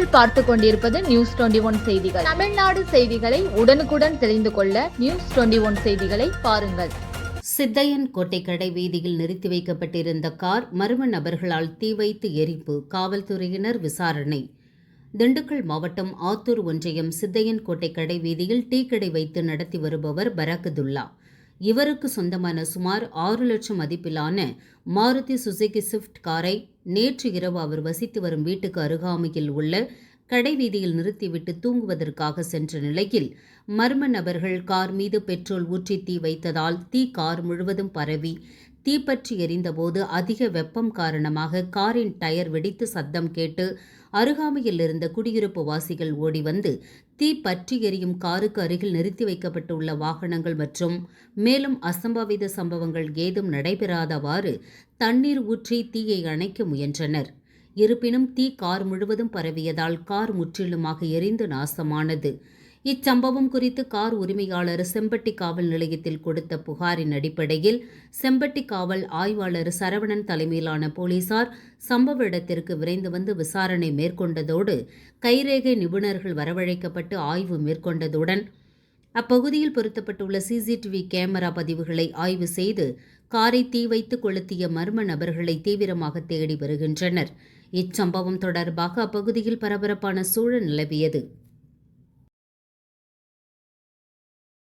நீங்கள் பார்த்து கொண்டிருப்பது நியூஸ் டுவெண்டி ஒன் செய்திகள். தமிழ்நாடு செய்திகளை உடனுக்குடன் தெரிந்து கொள்ள நியூஸ் டுவெண்டி ஒன் செய்திகளை பாருங்கள். சித்தையன் கோட்டை கடை வீதியில் நிறுத்தி வைக்கப்பட்டிருந்த கார் மர்ம நபர்களால் தீ வைத்து எரிப்பு காவல்துறையினர் விசாரணை. திண்டுக்கல் மாவட்டம் ஆத்தூர் ஒன்றியம் சித்தையன் கோட்டை கடை வீதியில் டீ கடை வைத்து நடத்தி வருபவர் பராக்கதுல்லா இவருக்கு சொந்தமான சுமார் ஆறு லட்சம் மதிப்பிலான மாருதி சுசுகி ஸ்விஃப்ட் காரை நேற்று இரவு அவர் வசித்து வரும் வீட்டுக்கு அருகாமையில் உள்ள கடை வீதியில் நிறுத்திவிட்டு தூங்குவதற்காக சென்ற நிலையில் மர்ம நபர்கள் கார் மீது பெட்ரோல் ஊற்றி தீ வைத்ததால் தீ கார் முழுவதும் பரவி தீப்பற்றி எரிந்தபோது அதிக வெப்பம் காரணமாக காரின் டயர் வெடித்து சத்தம் கேட்டு அருகாமையில் இருந்த குடியிருப்பு வாசிகள் ஓடி வந்து தீ பற்றி எரியும் காருக்கு அருகில் நிறுத்தி வைக்கப்பட்டுள்ள வாகனங்கள் மற்றும் மேலும் அசம்பாவித சம்பவங்கள் ஏதும் நடைபெறாதவாறு தண்ணீர் ஊற்றி தீயை அணைக்க முயன்றனர். இருப்பினும் தீ கார் முழுவதும் பரவியதால் கார் முற்றிலுமாக எரிந்து நாசமானது. இச்சம்பவம் குறித்து கார் உரிமையாளர் செம்பட்டி காவல் நிலையத்தில் கொடுத்த புகாரின் அடிப்படையில் செம்பட்டி காவல் ஆய்வாளர் சரவணன் தலைமையிலான போலீசார் சம்பவ இடத்திற்கு விரைந்து வந்து விசாரணை மேற்கொண்டதோடு கைரேகை நிபுணர்கள் வரவழைக்கப்பட்டு ஆய்வு மேற்கொண்டதுடன் அப்பகுதியில் பொருத்தப்பட்டுள்ள சிசிடிவி கேமரா பதிவுகளை ஆய்வு செய்து காரை தீ வைத்து கொளுத்திய மர்ம நபர்களை தீவிரமாக தேடி வருகின்றனர். இச்சம்பவம் தொடர்பாக அப்பகுதியில் பரபரப்பான சூழல் நிலவியது.